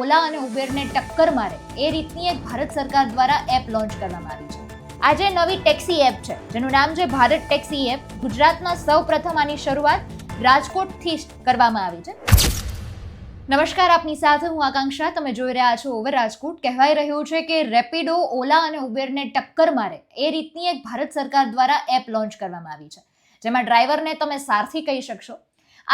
ઓલા અને ઉબેરને ટક્કર મારે. એ રીતની એક ભારત સરકાર દ્વારા એપ લોન્ચ કરવામાં આવી છે. આજે નવી ટેક્સી એપ છે, જેનું નામ છે ભારત ટેક્સી એપ. ગુજરાતમાં સૌ પ્રથમ આની શરૂઆત રાજકોટથી જ કરવામાં આવી છે. નમસ્કાર, આપની સાથે હું આકાંક્ષા. તમે જોઈ રહ્યા છો ઓવર રાજકોટ. કહેવાય રહ્યું છે કે રેપિડો, ઓલા અને ઉબેરને ટક્કર મારે. એ રીતની એક ભારત સરકાર દ્વારા એપ લોન્ચ કરવામાં આવી છે, જેમાં ડ્રાઈવરને તમે સારથી કહી શકશો.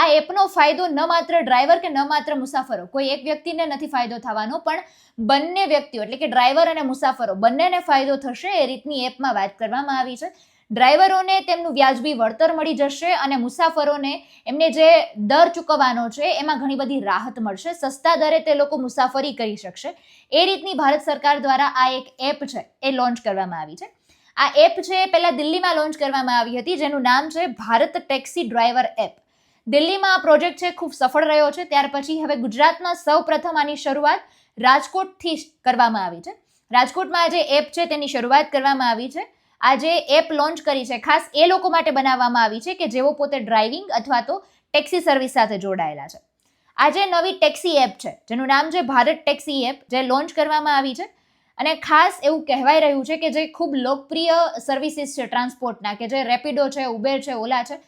આ એપનો ફાયદો ન માત્ર ડ્રાઈવર કે ન માત્ર મુસાફરો, કોઈ એક વ્યક્તિને નથી ફાયદો થવાનો, પણ બંને વ્યક્તિઓ, એટલે કે ડ્રાઈવર અને મુસાફરો, બંનેને ફાયદો થશે એ રીતની એપમાં વાત કરવામાં આવી છે. ડ્રાઈવરોને તેમનું વ્યાજબી વળતર મળી જશે અને મુસાફરોને એમને જે દર ચૂકવવાનો છે, એમાં ઘણી બધી રાહત મળશે. સસ્તા દરે તે લોકો મુસાફરી કરી શકશે. એ રીતની ભારત સરકાર દ્વારા આ એક એપ છે, એ લોન્ચ કરવામાં આવી છે. આ એપ છે પહેલાં દિલ્હીમાં લોન્ચ કરવામાં આવી હતી, જેનું નામ છે ભારત ટેક્સી ડ્રાઈવર એપ. દિલ્હીમાં આ પ્રોજેક્ટ છે, ખૂબ સફળ રહ્યો છે. ત્યાર પછી હવે ગુજરાતમાં સૌ પ્રથમ આની શરૂઆત રાજકોટથી કરવામાં આવી છે. રાજકોટમાં આ જે એપ છે, તેની શરૂઆત કરવામાં આવી છે. આ જે એપ લોન્ચ કરી છે. ખાસ એ લોકો માટે બનાવવામાં આવી છે કે જેઓ પોતે ડ્રાઇવિંગ અથવા તો ટેક્સી સર્વિસ સાથે જોડાયેલા છે. આ જે નવી ટેક્સી એપ છે, જેનું નામ છે ભારત ટેક્સી એપ, જે લોન્ચ કરવામાં આવી છે. અને ખાસ એવું કહેવાય રહ્યું છે કે જે ખૂબ લોકપ્રિય સર્વિસીસ છે ટ્રાન્સપોર્ટના, કે જે રેપિડો છે, ઉબેર છે, ઓલા છે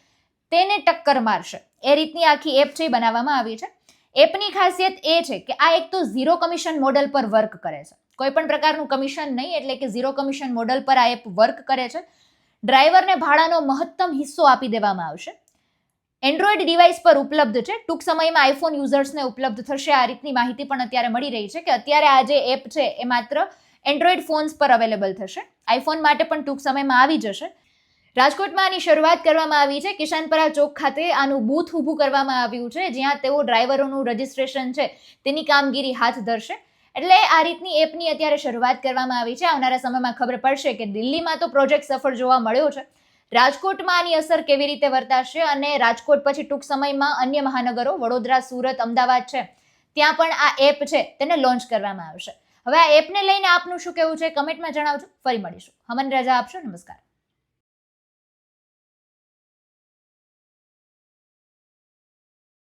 તેને ટક્કર મારશે. એ રીતની આખી એપ છે બનાવવામાં આવી છે. એપની ખાસિયત એ છે કે આ એક તો ઝીરો કમિશન મોડલ પર વર્ક કરે છે. કોઈ પણ પ્રકારનું કમિશન નહીં એટલે કે ઝીરો કમિશન મોડલ પર આ એપ વર્ક કરે છે. ડ્રાઈવરને ભાડાનો મહત્તમ હિસ્સો આપી દેવામાં આવશે. એન્ડ્રોઈડ ડિવાઇસ પર ઉપલબ્ધ છે. ટૂંક સમયમાં આઈફોન યુઝર્સને ઉપલબ્ધ થશે. આ રીતની માહિતી પણ અત્યારે મળી રહી છે કે અત્યારે આ જે એપ છે એ માત્ર એન્ડ્રોઈડ ફોન્સ પર અવેલેબલ થશે. આઈફોન માટે પણ ટૂંક સમયમાં આવી જશે. રાજકોટમાં આની શરૂઆત કરવામાં આવી છે. કિશાનપરા ચોક ખાતે આનું બૂથ ઊભું કરવામાં આવ્યું છે, જ્યાં તેઓ ડ્રાઈવરોનું રજિસ્ટ્રેશન છે, તેની કામગીરી હાથ ધરશે. એટલે આ રીતની એપની અત્યારે શરૂઆત કરવામાં આવી છે. આવનારા સમયમાં ખબર પડશે કે દિલ્હીમાં તો પ્રોજેક્ટ સફળ જોવા મળ્યો છે. રાજકોટમાં આની અસર કેવી રીતે વર્તાશે અને રાજકોટ પછી ટૂંક સમયમાં અન્ય મહાનગરો, વડોદરા, સુરત, અમદાવાદ છે, ત્યાં પણ આ એપ છે, તેને લોન્ચ કરવામાં આવશે. હવે આ એપને લઈને આપનું શું કહેવું છે? કમેન્ટમાં જણાવજો. ફરી મળીશું. હમન રજા આપશો. નમસ્કાર.